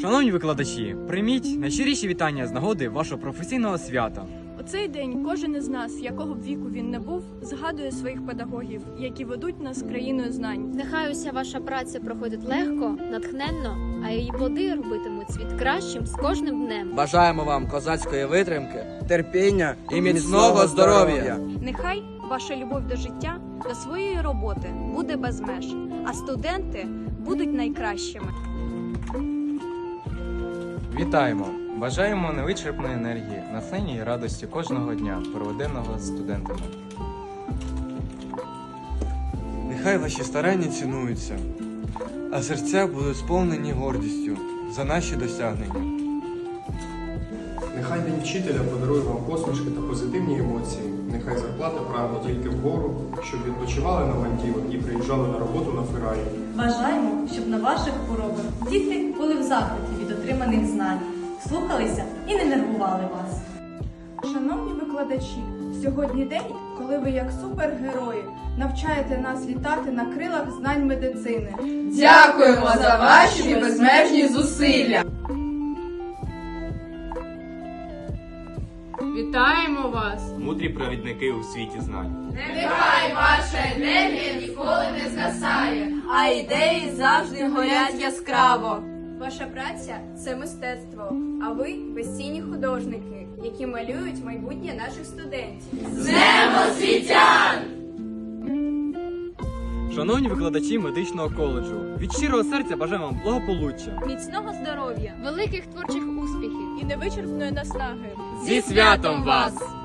Шановні викладачі, прийміть найщиріші вітання з нагоди вашого професійного свята. У цей день кожен із нас, якого б віку він не був, згадує своїх педагогів, які ведуть нас країною знань. Нехай уся ваша праця проходить легко, натхненно, а її плоди робитимуть світ кращим з кожним днем. Бажаємо вам козацької витримки терпіння і міцного здоров'я. Нехай ваша любов до життя, до своєї роботи буде без меж, а студенти будуть найкращими. Вітаємо! Бажаємо невичерпної енергії, насення і радості кожного дня, проведеного з студентами. Нехай ваші старання цінуються, а серця будуть сповнені гордістю за наші досягнення. Нехай День вчителя подарує вам посмішки та позитивні емоції. Нехай зарплата прагне тільки вгору, щоб відпочивали на Мальдівах і приїжджали на роботу на Ферраї. Бажаємо, щоб на ваших уроках діти були в захваті від отриманих знань, слухалися і не нервували вас. Шановні викладачі, сьогодні день, коли ви як супергерої навчаєте нас літати на крилах знань медицини. Дякуємо за ваші безмежні зусилля. Вітаємо вас! Мудрі провідники у світі знань. Нехай ваша енергія ніколи не згасає, а ідеї завжди горять яскраво. Ваша праця це мистецтво, а ви безцінні художники, які малюють майбутнє наших студентів. З Днем освітян! Шановні викладачі медичного коледжу, від щирого серця бажаємо вам благополуччя. Міцного здоров'я Великих творчих успіхів! і невичерпної наснаги. Зі святом вас!